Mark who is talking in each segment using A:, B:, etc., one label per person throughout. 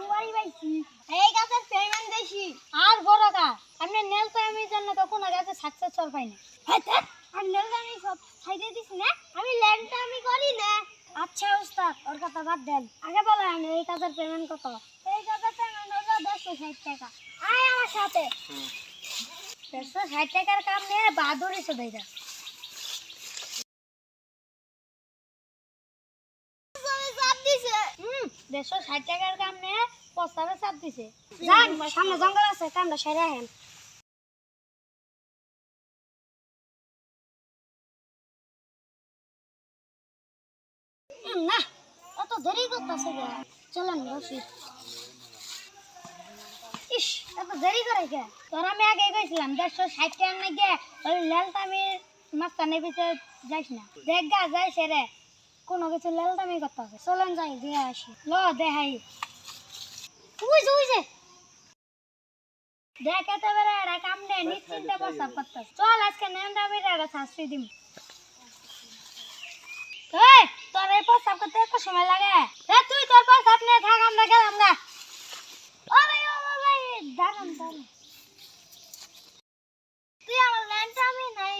A: খুবারি এই গাছের পেমেন্ট দিছি আর বড় গাছ আপনি নেল তো আমি জানি তো আর নেল তো আমি সব আমি ল্যান্ডটা আমি করি না। আচ্ছা ওস্তাদ ওর কথা বাদ দেন। আগে বলেন এই গাছের পেমেন্ট কত? এই গাছের পেমেন্ট ষাট টাকা। আয় আমার সাথে। ষাট টাকার কাম নিয়ে বাদুরি চলে দেড়শো ষাট টাকার কাম নিয়ে প্রস্তাবে চাপ দিছে। যান, সামনে জঙ্গল আছে, কামটা সেরে আহেন। না, অত দেরি করতেছে কে? চলেন, বসি। ইস, এত দেরি করে কে? তোর আমি আগে গেছিলাম দেড়শো ষাট টাকা না গে ওই লেলতামির মাস্তানে পিছে যাইস না। দেখ গা, যাই সেরে। কোনো কিছু লেলতামি করতে হবে। চলেন যাই দিয়ে আসি। ল, দেখাই। বুঝে বুঝে দেখ তো বেড়া এরা কাম নেই নিশ্চিন্তে প্রস্তাব করতে চল, আজকে নেমটা বেড়ে এরা শাস্তি দিম। তোর এই প্রস্তাব করতে একটু সময় লাগে? তুই তোর প্রস্তাব নিয়ে থাক, আমরা গেলাম না ও ভাই ও ভাই দাঁড়ান দাঁড়ান তুই আমার ল্যান্ডটা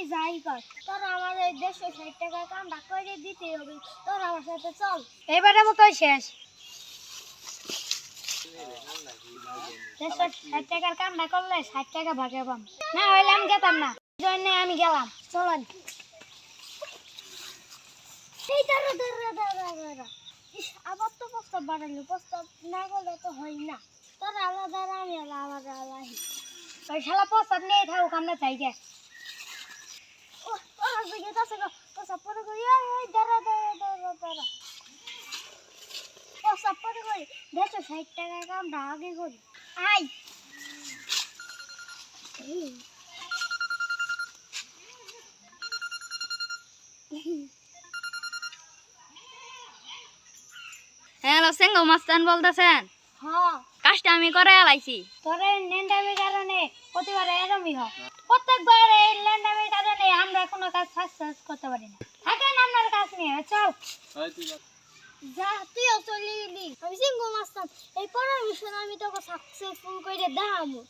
A: আমি যাই কর। তোর আমার এই দেড়শো ষাট টাকা কামটা করে দিতে হবে। তোর আমার সাথে চল। শেষ। দেড়শো ষাট টাকার কামটা করলে ষাট টাকা ভাগে পাম। না হইলে আমি গেতাম না। জন্য আমি গেলাম। চলেন এই দাঁড়া দাঁড়া দাঁড়া দাঁড়া আবার তো প্রস্তাব বাড়ালো প্রস্তাব না করলে তো হয় না। তোর আলাদা আমি আলাদা আলাদা। ওই শালা প্রস্তাব নিয়ে থাকুক আমরা চাই গে। ও ও এই দাঁড়া দাঁড়া দাঁড়া দাঁড়া। প্রস্তাব পরে কই দেখো ষাট টাকা কামটা আগে করি। আই
B: হ্যালো সেঙ্গো মাস্তান বলতেছেন?
A: হ্যাঁ।
B: কাজটা আমি করে আলাইছি।
A: তোর এই ল্যান্ডামের কারণে প্রতিবার এরমই হয়। প্রত্যেকবার এই ল্যান্ডামের কারণে আমরা কোনো কাজ সাকসেস করতে পারি না। থাকেন আপনার কাজ নিয়ে, চল। যা, তুইও চলে গেলি আমি সিঙ্গু মাস্তান এই পরের মিশন আমি তোকে সাকসেসফুল করে দেখাবো।